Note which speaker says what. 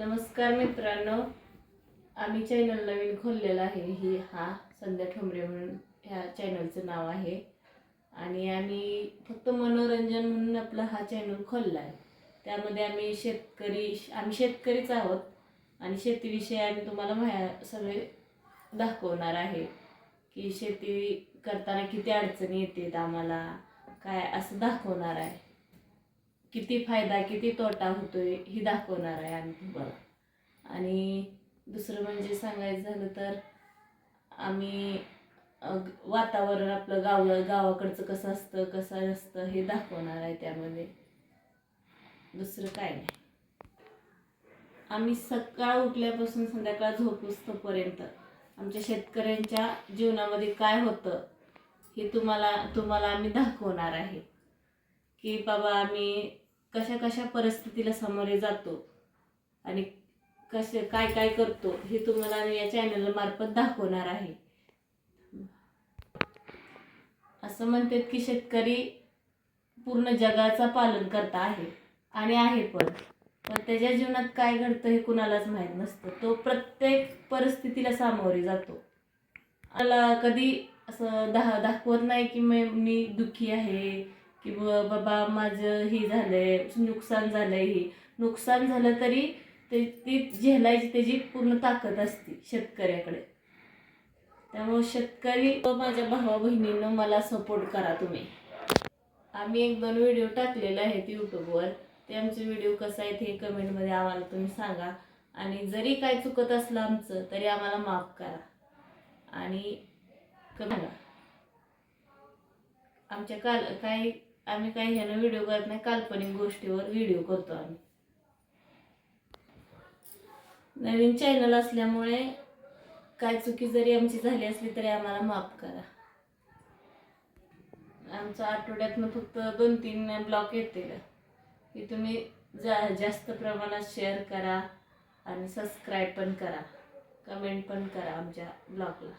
Speaker 1: नमस्कार मित्रांनो. आम्ही चॅनल नवीन खोललेला आहे. ही हा संध्या ठोंबरे म्हणून ह्या चॅनलचं नाव आहे. आणि आम्ही फक्त मनोरंजन म्हणून आपला हा चॅनल खोलला आहे त्यामध्ये आम्ही शेतकरी आम्ही शेतकरीच आहोत. आणि शेतीविषयी आम्ही तुम्हाला माह्या सगळे दाखवणार आहे की शेती करताना किती अडचणी येतात आम्हाला काय असं दाखवणार आहे. किती फायदा किती तोटा होतोय हे दाखवणार आहे आम्ही तुम्हाला. आणि दुसरं म्हणजे सांगायचं झालं तर आम्ही वातावरण आपलं गाव गावाकडचं कसं असतं कसं नसतं हे दाखवणार आहे त्यामध्ये. दुसरं काय नाही. आम्ही सकाळ उठल्यापासून संध्याकाळ झोपूस्तपर्यंत आमच्या शेतकऱ्यांच्या जीवनामध्ये काय होतं हे तुम्हाला तुम्हाला आम्ही दाखवणार आहे. की बाबा आम्ही कशा कशा परिस्थितीला सामोरे जातो आणि कसे काय काय करतो हे तुम्हाला या चॅनल मार्फत दाखवणार आहे. असं म्हणतात की शेतकरी पूर्ण जगाचा पालन करता आहे आणि आहे पण. पण त्याच्या जीवनात काय घडतं हे कुणालाच माहीत नसतं. तो प्रत्येक परिस्थितीला सामोरे जातो. मला कधी असं दा दाखवत नाही की मी मी दुःखी आहे की बाबा माझं हे झालंय नुकसान झालंय हे. नुकसान झालं तरी ते ती झेलायची त्याची पूर्ण ताकद असते शेतकऱ्याकडे. त्यामुळे शेतकरी व माझ्या भावा बहिणीनं मला सपोर्ट करा तुम्ही. आम्ही एक दोन व्हिडिओ टाकलेले आहेत यूट्यूबवर ते आमचे व्हिडिओ कसं आहेत हे कमेंटमध्ये आम्हाला तुम्ही सांगा. आणि जरी काय चुकत असलं आमचं तरी आम्हाला माफ करा. आणि कमी आमच्या काल काही आम्ही काही ह्यानं व्हिडिओ करत नाही काल्पनिक गोष्टीवर व्हिडिओ करतो आम्ही. नवीन चॅनल असल्यामुळे काय चुकी जरी आमची झाली असली तरी आम्हाला माफ करा. आमचं आठवड्यातनं फक्त दोन तीन ब्लॉक येतील. की तुम्ही जा जास्त प्रमाणात शेअर करा आणि सबस्क्राईब पण करा. कमेंट पण करा आमच्या ब्लॉगला